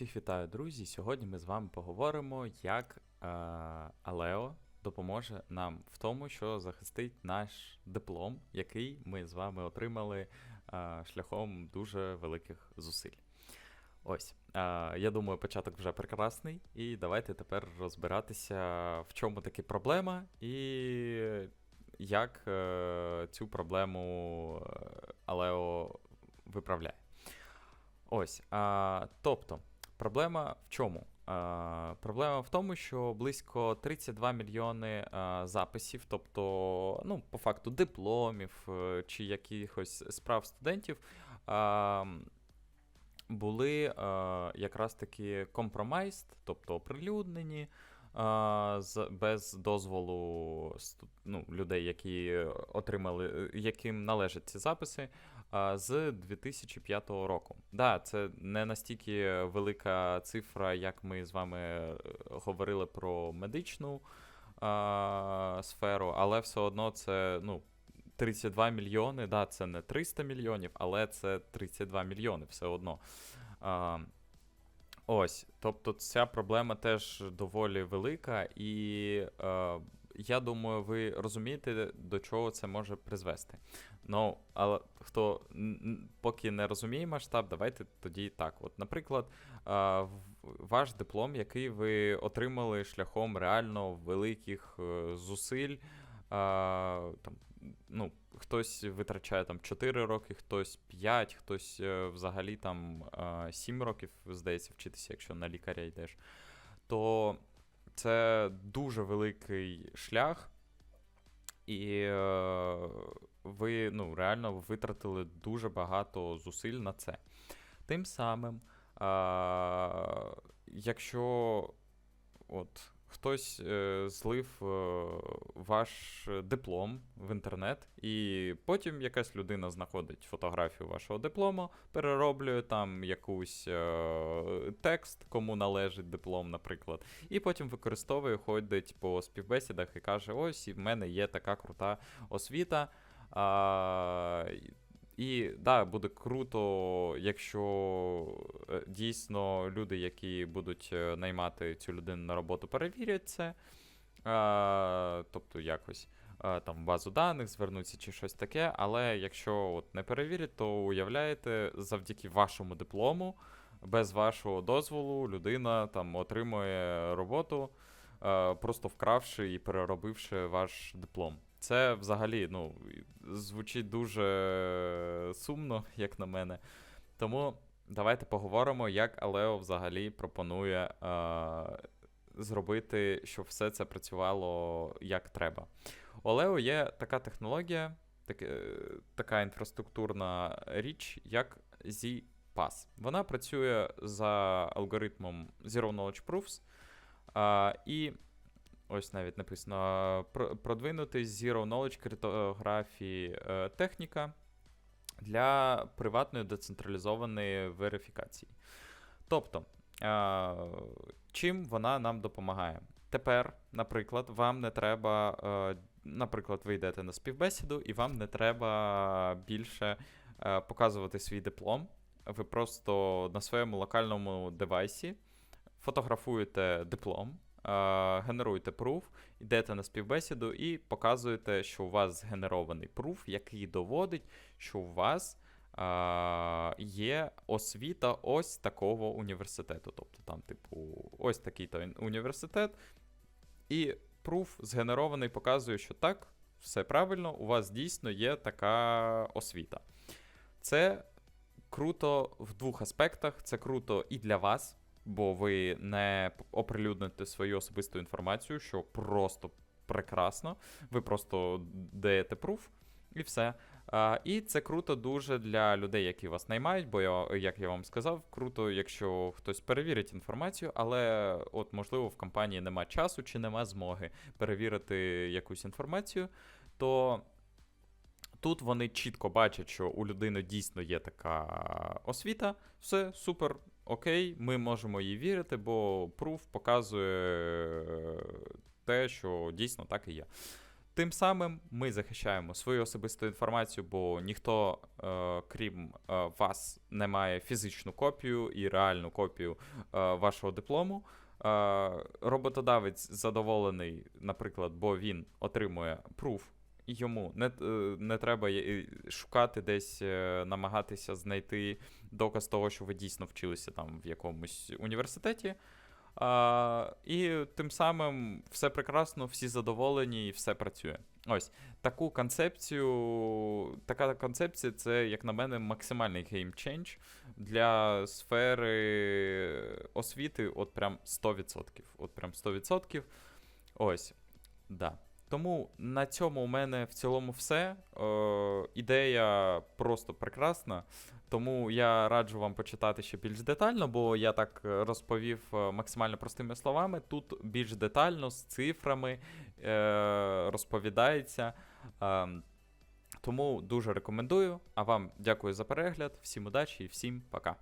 Всіх вітаю, друзі! Сьогодні ми з вами поговоримо, як е, Алео допоможе нам в тому, що захистить наш диплом, який ми з вами отримали е, шляхом дуже великих зусиль. Ось, е, я думаю, початок вже прекрасний, і давайте тепер розбиратися, в чому таки проблема, і як е, цю проблему е, Алео виправляє. Ось. А, тобто, проблема в чому? Проблема в тому, що близько 32 мільйони записів, тобто, ну, по факту, дипломів е, чи якихось справ студентів. Були якраз таки компромайст, тобто оприлюднені без дозволу ну, людей, які отримали, яким належать ці записи, з 2005 року. Да, це не настільки велика цифра, як ми з вами е, говорили про медичну а, сферу, але все одно це ну, 32 мільйони. Да, це не 300 мільйонів, але це 32 мільйони все одно. А, ось, тобто ця проблема теж доволі велика, і е, я думаю, ви розумієте, до чого це може призвести. Ну, але хто поки не розуміє масштаб, давайте тоді так. От, наприклад, ваш диплом, який ви отримали шляхом реально великих е, зусиль. Там, ну, хтось витрачає там 4 роки, хтось 5, хтось е, взагалі там 7 років, здається, вчитися, якщо на лікаря йдеш. То це дуже великий шлях, і е, ви ну, реально витратили дуже багато зусиль на це. Тим самим, а, якщо от, хтось е, злив е, ваш диплом в інтернет, і потім якась людина знаходить фотографію вашого диплому, перероблює там якусь е, текст, кому належить диплом, наприклад, і потім використовує, ходить по співбесідах і каже: ось і в мене є така крута освіта. А, і да, буде круто, якщо е, дійсно люди, які будуть е, наймати цю людину на роботу, перевірять це. А, тобто якось а, там базу даних звернуться чи щось таке. Але якщо от не перевірять, то уявляєте, завдяки вашому диплому, без вашого дозволу, людина там отримує роботу, а, просто вкравши і переробивши ваш диплом. Це взагалі ну, звучить дуже сумно, як на мене. Тому давайте поговоримо, як Алео взагалі пропонує е, зробити, щоб все це працювало як треба. У Алео є така технологія, так, е, така інфраструктурна річ, як ZPass. Вона працює за алгоритмом Zero Knowledge Proofs. А, і ось навіть написано: «Про- продвинутий Zero Knowledge криптографії е, техніка для приватної децентралізованої верифікації. Тобто, е, чим вона нам допомагає? Тепер, наприклад, вам не треба, е, наприклад, ви йдете на співбесіду, і вам не треба більше показувати свій диплом. Ви просто на своєму локальному девайсі фотографуєте диплом, генеруєте пруф, йдете на співбесіду і показуєте, що у вас згенерований пруф, який доводить, що у вас е, є освіта ось такого університету. Тобто там, типу, ось такий-то університет, і пруф згенерований показує, що так, все правильно, у вас дійсно є така освіта. Це круто в двох аспектах. Це круто і для вас, бо ви не оприлюдните свою особисту інформацію, що просто прекрасно. Ви просто даєте пруф і все. А, і це круто дуже для людей, які вас наймають, бо я, як я вам сказав, круто, якщо хтось перевірить інформацію, але от можливо в компанії нема часу чи нема змоги перевірити якусь інформацію, то тут вони чітко бачать, що у людини дійсно є така освіта, все супер. Окей, ми можемо їй вірити, бо пруф показує е, те, що дійсно так і є. Тим самим ми захищаємо свою особисту інформацію, бо ніхто, е, крім е, вас, не має фізичну копію і реальну копію е, вашого диплому. Е, роботодавець задоволений, наприклад, бо він отримує пруф, йому не, е, не треба шукати десь, е, намагатися знайти доказ того, що ви дійсно вчилися там в якомусь університеті. А, і тим самим все прекрасно, всі задоволені і все працює. Ось таку концепцію, така концепція це, як на мене, максимальний геймчендж для сфери освіти, от прям 100%. От прям 100%. Ось. Да. Тому на цьому у мене в цілому все. Е, ідея просто прекрасна. Тому я раджу вам почитати ще більш детально, бо я так е, розповів е, максимально простими словами. Тут більш детально з цифрами е, розповідається. Е, тому дуже рекомендую. А вам дякую за перегляд, всім удачі і всім пока.